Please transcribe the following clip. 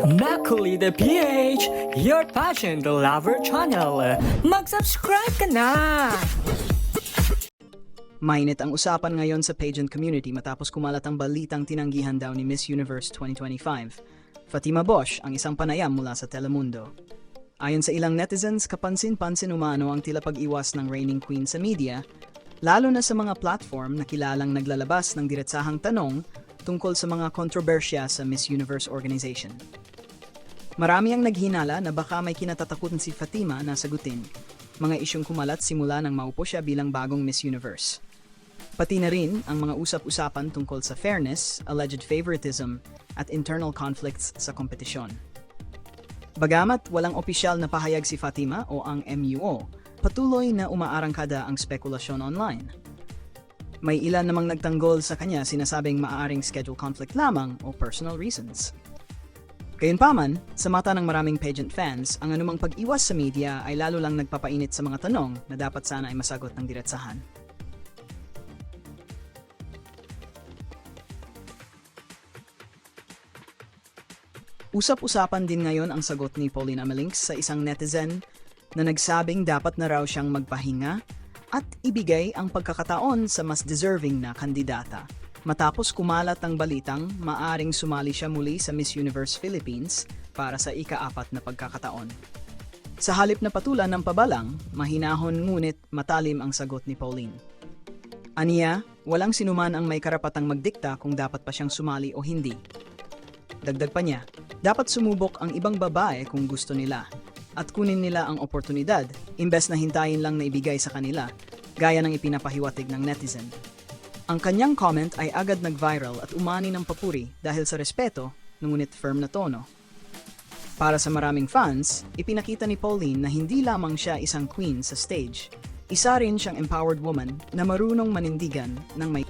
Macaulay the PH, your passion the lover channel. Mag-subscribe ka na! Mainit ang usapan ngayon sa pageant community matapos kumalat ang balitang tinanggihan daw ni Miss Universe 2025. Fatima Bosch ang isang panayam mula sa Telemundo. Ayon sa ilang netizens, kapansin-pansin umano ang tila pag-iwas ng reigning queen sa media, lalo na sa mga platform na kilalang naglalabas ng diretsahang tanong tungkol sa mga kontrobersya sa Miss Universe organization. Marami ang naghinala na baka may kinatatakutan si Fatima na sagutin. Mga isyong kumalat simula nang maupo siya bilang bagong Miss Universe. Pati na rin ang mga usap-usapan tungkol sa fairness, alleged favoritism, at internal conflicts sa kompetisyon. Bagamat walang opisyal na pahayag si Fatima o ang MUO, patuloy na umaarangkada ang spekulasyon online. May ilan namang nagtanggol sa kanya sinasabing maaaring schedule conflict lamang o personal reasons. Gayunpaman, sa mata ng maraming pageant fans, ang anumang pag-iwas sa media ay lalo lang nagpapainit sa mga tanong na dapat sana ay masagot ng diretsahan. Usap-usapan din ngayon ang sagot ni Pauline Amelinks sa isang netizen na nagsabing dapat na raw siyang magpahinga at ibigay ang pagkakataon sa mas deserving na kandidata. Matapos kumalat ang balitang maaring sumali siya muli sa Miss Universe Philippines para sa ika-apat na pagkakataon. Sa halip na patulan ng pabalang, mahinahon ngunit matalim ang sagot ni Pauline. Aniya, walang sinuman ang may karapatang magdikta kung dapat pa siyang sumali o hindi. Dagdag pa niya, dapat sumubok ang ibang babae kung gusto nila at kunin nila ang oportunidad imbes na hintayin lang na ibigay sa kanila gaya ng ipinapahiwatig ng netizen. Ang kanyang comment ay agad nag-viral at umani ng papuri dahil sa respeto, ngunit firm na tono. Para sa maraming fans, ipinakita ni Pauline na hindi lamang siya isang queen sa stage. Isa rin siyang empowered woman na marunong manindigan ng may